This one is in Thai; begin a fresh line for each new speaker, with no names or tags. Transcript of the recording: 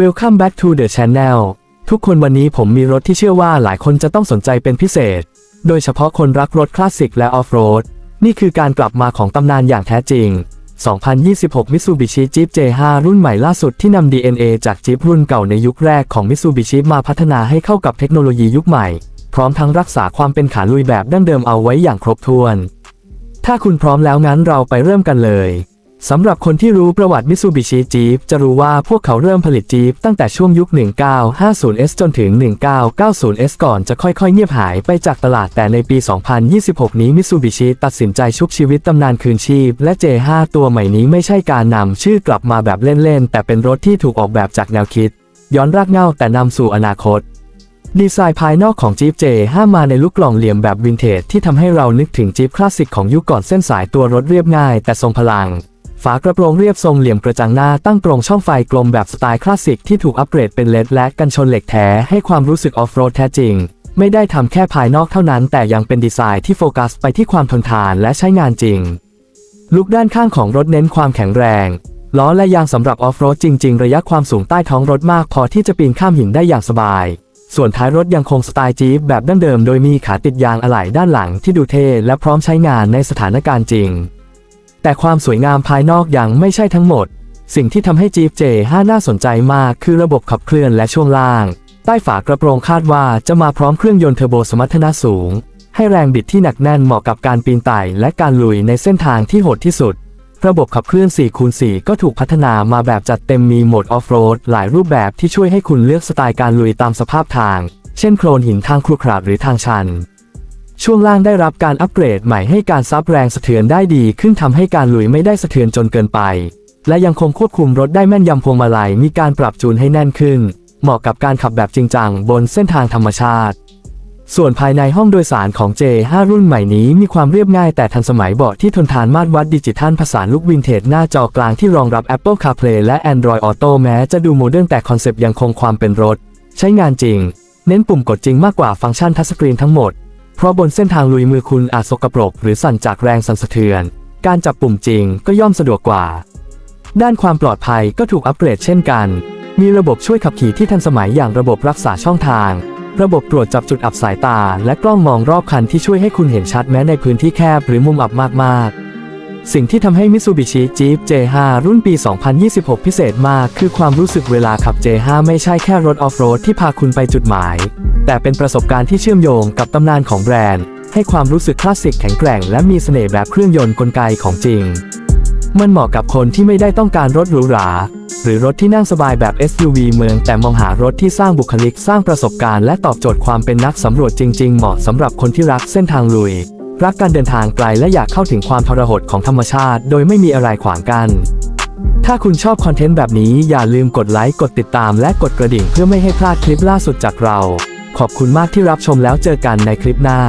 Welcome back to the channel ทุกคนวันนี้ผมมีรถที่เชื่อว่าหลายคนจะต้องสนใจเป็นพิเศษ โดยเฉพาะคนรักรถคลาสสิกและออฟโรด นี่คือการกลับมาของตำนานอย่างแท้จริง 2026 Mitsubishi Jeep J5 รุ่นใหม่ล่าสุดที่นำ DNA จาก Jeep รุ่นเก่าในยุคแรกของ Mitsubishi มาพัฒนาให้เข้ากับเทคโนโลยียุคใหม่ พร้อมทั้งรักษาความเป็นขาลุยแบบดั้งเดิมเอาไว้อย่างครบถ้วน ถ้าคุณพร้อมแล้วงั้นเราไปเริ่มกันเลย สำหรับคนที่รู้ประวัติ Mitsubishi Jeep จะรู้ว่าพวกเขาเริ่มผลิต Jeep ตั้งแต่ช่วงยุค 1950S จนถึง 1990S ก่อนจะค่อยๆ เงียบหายไปจากตลาดแต่ในปี 2026 นี้ Mitsubishi ตัดสินใจชุบชีวิตตำนานคืนชีพ และ J5 ตัวใหม่นี้ไม่ใช่การนำชื่อกลับมาแบบเล่น ๆ แต่เป็นรถที่ถูกออกแบบจากแนวคิด ย้อนรากเหง้าแต่นำสู่อนาคตดีไซน์ภายนอกของ Jeep J5 มาในลุคกล่องเหลี่ยมแบบวินเทจที่ทำให้เรานึกถึง Jeep คลาสสิกของยุคก่อนเส้นสายตัวรถเรียบง่ายแต่ทรงพลัง ฝากระโปรงเรียบทรงเหลี่ยมกระจังหน้าตั้งตรงช่องไฟกลมแบบสไตล์คลาสสิกที่ถูกอัปเกรดเป็นเลดและกันชนเหล็กแท้ให้ความรู้สึกออฟโรดแท้จริง ไม่ได้ทำแค่ภายนอกเท่านั้น แต่ยังเป็นดีไซน์ที่โฟกัสไปที่ความทนทานและใช้งานจริง ลุกด้านข้างของรถเน้นความแข็งแรง ล้อและยางสำหรับออฟโรดจริง ๆ ระยะความสูงใต้ท้องรถมากพอที่จะปีนข้ามหินได้อย่างสบาย ส่วนท้ายรถยังคงสไตล์จี๊ปแบบดั้งเดิมโดยมีขาติดยางอะไหล่ด้านหลังที่ดูเท่และพร้อมใช้งานในสถานการณ์จริง แต่ความสวยงามภายนอกยังไม่ใช่ทั้งหมด สิ่งที่ทำให้ Jeep J5 น่าสนใจมากคือระบบขับเคลื่อนและช่วงล่าง ใต้ฝากระโปรงคาดว่าจะมาพร้อมเครื่องยนต์เทอร์โบสมรรถนะสูง ให้แรงบิดที่หนักแน่นเหมาะกับการปีนไต่และการลุยในเส้นทางที่โหดที่สุด ระบบขับเคลื่อน 4x4 ก็ถูกพัฒนามาแบบจัดเต็มมีโหมดออฟโรดหลายรูปแบบที่ช่วยให้คุณเลือกสไตล์การลุยตามสภาพทาง เช่นโคลนหินทางครุขระหรือทางชัน ช่วงล่างได้รับการอัปเกรดใหม่ให้การซับแรงสะเทือนได้ดีขึ้นทำให้การลุยไม่ได้สะเทือนจนเกินไป และยังคงควบคุมรถได้แม่นยำพวงมาลัยมีการปรับจูนให้แน่นขึ้น เหมาะกับการขับแบบจริงจังบนเส้นทางธรรมชาติ ส่วนภายในห้องโดยสารของ J5 รุ่นใหม่นี้มีความเรียบง่ายแต่ทันสมัยเบาะที่ทนทานมาตรวัดดิจิทัลผสานลุควินเทจหน้าจอกลางที่รองรับ Apple CarPlay และ Android Auto แม้จะดูโมเดิร์นแต่คอนเซปต์ยังคงความเป็นรถ ใช้งานจริง เน้นปุ่มกดจริงมากกว่าฟังก์ชันทัชสกรีนทั้งหมด เพราะบนเส้นทางลุยมือคุณอาจสกปรก หรือสั่นจากแรงสั่นสะเทือน การจับปุ่มจริงก็ย่อมสะดวกกว่า ด้านความปลอดภัยก็ถูกอัปเกรดเช่นกัน มีระบบช่วยขับขี่ที่ทันสมัยอย่างระบบรักษาช่องทาง ระบบตรวจจับจุดอับสายตา และกล้องมองรอบคันที่ช่วยให้คุณเห็นชัดแม้ในพื้นที่แคบหรือมุมอับมากๆสิ่งที่ทำให้ Mitsubishi Jeep J5 รุ่นปี 2026 พิเศษมาก คือความรู้สึกเวลาขับ J5 ไม่ใช่แค่รถออฟโรดที่พาคุณไปจุดหมาย แต่เป็นประสบการณ์ที่เชื่อมโยงกับตำนานของแบรนด์ ให้ความรู้สึกคลาสสิกแข็งแกร่งและมีเสน่ห์แบบเครื่องยนต์กลไกของจริง มันเหมาะกับคนที่ไม่ได้ต้องการรถหรูหรา หรือรถที่นั่งสบายแบบ SUV เมือง แต่มองหารถที่สร้างบุคลิกสร้างประสบการณ์และตอบโจทย์ความเป็นนักสำรวจจริง ๆ เหมาะสำหรับคนที่รักเส้นทางลุย รักการเดินทางไกลและอยากเข้าถึงความทรหดของธรรมชาติ โดยไม่มีอะไรขวางกันถ้าคุณชอบคอนเทนต์แบบนี้อย่าลืมกดไลค์ กดติดตามและกดกระดิ่งเพื่อไม่ให้พลาดคลิปล่าสุดจากเรา ขอบคุณมากที่รับชมแล้วเจอกันในคลิปหน้า